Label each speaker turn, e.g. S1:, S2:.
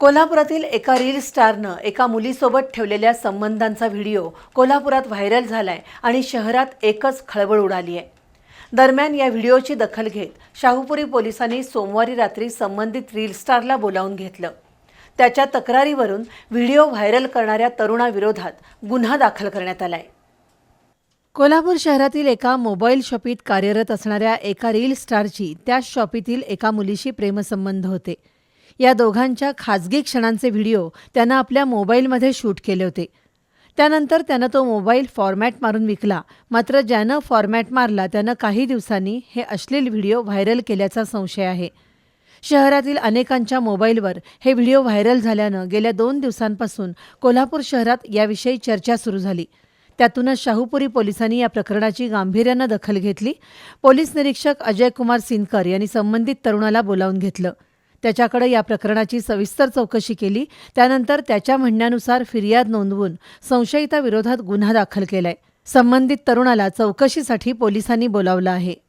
S1: कोल्हापुरातील एका रील स्टारनं एका मुलीसोबत ठेवलेल्या संबंधांचा व्हिडिओ कोल्हापुरात व्हायरल झालाय आणि शहरात एकच खळबळ उडाली आहे. दरम्यान या व्हिडिओची दखल घेत शाहूपुरी पोलिसांनी सोमवारी रात्री संबंधित रील स्टारला बोलावून घेतलं. त्याच्या तक्रारीवरून व्हिडिओ व्हायरल करणाऱ्या तरुणाविरोधात गुन्हा दाखल करण्यात आलाय. कोल्हापूर शहरातील एका मोबाईल शॉपीत कार्यरत असणाऱ्या एका रील स्टारची त्याच शॉपीतील एका मुलीशी प्रेमसंबंध होते. या दोघांच्या खाजगी क्षणांचे व्हिडिओ त्यानं आपल्या मोबाईलमध्ये शूट केले होते. त्यानंतर त्यानं तो मोबाईल फॉर्मॅट मारून विकला. मात्र ज्यानं फॉर्मॅट मारला त्यानं काही दिवसांनी हे अश्लील व्हिडिओ व्हायरल केल्याचा संशय आहे. शहरातील अनेकांच्या मोबाईलवर हे व्हिडिओ व्हायरल झाल्यानं गेल्या दोन दिवसांपासून कोल्हापूर शहरात याविषयी चर्चा सुरू झाली. त्यातूनच शाहूपुरी पोलिसांनी या प्रकरणाची गांभीर्यानं दखल घेतली. पोलीस निरीक्षक अजय कुमार सिनकर यांनी संबंधित तरुणाला बोलावून घेतलं. त्याच्याकडे या प्रकरणाची सविस्तर चौकशी केली. त्यानंतर त्याच्या म्हणण्यानुसार फिर्याद नोंदवून संशयिताविरोधात गुन्हा दाखल केलाय. संबंधित तरुणाला चौकशीसाठी पोलिसांनी बोलावलं आहे.